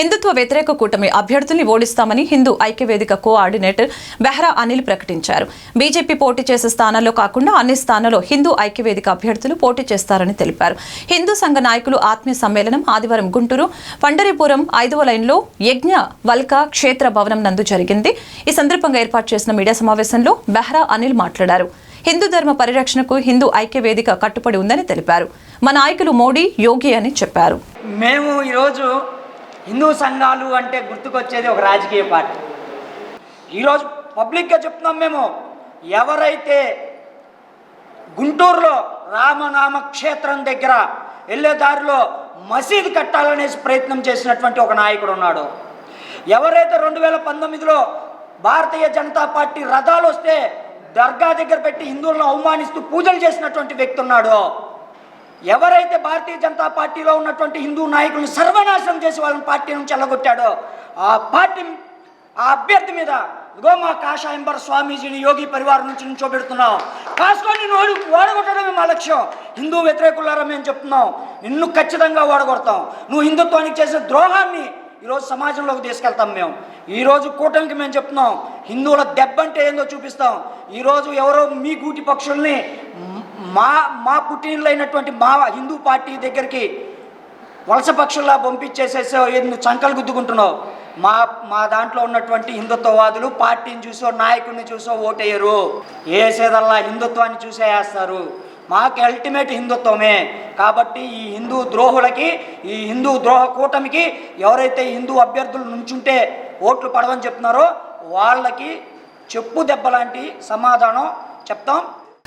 హిందుత్వ వ్యతిరేక కూటమి అభ్యర్థుల్ని ఓడిస్తామని హిందూ ఐక్యవేదిక కోఆర్డినేటర్ బెహ్రా అనిల్ ప్రకటించారు. బీజేపీ పోటీ చేసే స్థానాల్లో కాకుండా అన్ని స్థానాల్లో హిందూ ఐక్యవేదిక అభ్యర్థులు పోటీ చేస్తారని తెలిపారు. హిందూ సంఘ నాయకులు ఆత్మీయ సమ్మేళనం ఆదివారం గుంటూరు పండరీపురం ఐదవ లైన్లో యజ్ఞ వల్క క్షేత్ర భవనం నందు జరిగింది. ఈ సందర్భంగా ఏర్పాటు చేసిన మీడియా సమావేశంలో బెహ్రా అనిల్ మాట్లాడారు. హిందూ ధర్మ పరిరక్షణకు హిందూ ఐక్యవేదిక కట్టుబడి ఉందని తెలిపారు. మా నాయకులు మోడీ యోగి అని చెప్పారు. మేము ఈరోజు హిందూ సంఘాలు అంటే గుర్తుకొచ్చేది ఒక రాజకీయ పార్టీ. ఈరోజు పబ్లిక్గా చెప్తున్నాం మేము ఎవరైతే గుంటూరులో రామనామ క్షేత్రం దగ్గర వెళ్ళే దారిలో మసీదు కట్టాలనేసి ప్రయత్నం చేసినటువంటి ఒక నాయకుడు ఉన్నాడు. ఎవరైతే రెండు వేల పంతొమ్మిదిలో భారతీయ జనతా పార్టీ రథాలు వస్తే దర్గా దగ్గర పెట్టి హిందువులను అవమానిస్తూ పూజలు చేసినటువంటి వ్యక్తి ఉన్నాడో ఎవరైతే భారతీయ జనతా పార్టీలో ఉన్నటువంటి హిందూ నాయకులను సర్వనాశనం చేసి వాళ్ళని పార్టీ నుంచి ఎల్లగొట్టాడో ఆ పార్టీ ఆ అభ్యర్థి మీద ఇదిగో మా కాషాయంబర్ స్వామీజీని యోగి పరివారం నుంచి నిల్చోబెడుతున్నాం. కాసుకొని నిన్ను ఓడి ఓడగొట్టడమే మా లక్ష్యం. హిందూ వ్యతిరేకులారా మేము చెప్తున్నాం నిన్ను ఖచ్చితంగా ఓడగొడతాం. నువ్వు హిందుత్వానికి చేసిన ద్రోహాన్ని ఈరోజు సమాజంలోకి తీసుకెళ్తాం మేము. ఈరోజు కూటమికి మేము చెప్తున్నాం హిందువుల దెబ్బ అంటే ఏందో చూపిస్తాం. ఈరోజు ఎవరో మీ గూటి పక్షుల్ని మా మా పుట్టినైనటువంటి మా హిందూ పార్టీ దగ్గరికి వలస పక్షుల్లా పంపించేసేసో ఏది నువ్వు చంకలు గుద్దుకుంటున్నావు? మా మా దాంట్లో ఉన్నటువంటి హిందుత్వవాదులు పార్టీని చూసో నాయకుడిని చూసో ఓటేయరు. వేసేదల్లా హిందుత్వాన్ని చూసే వేస్తారు మాకు అల్టిమేట్ హిందుత్వమే. కాబట్టి ఈ హిందూ ద్రోహులకి ఈ హిందూ ద్రోహ కూటమికి ఎవరైతే హిందూ అభ్యర్థులు నుంచుంటే ఓట్లు పడవని చెప్తున్నారో వాళ్ళకి చెప్పు దెబ్బ లాంటి సమాధానం చెప్తాం.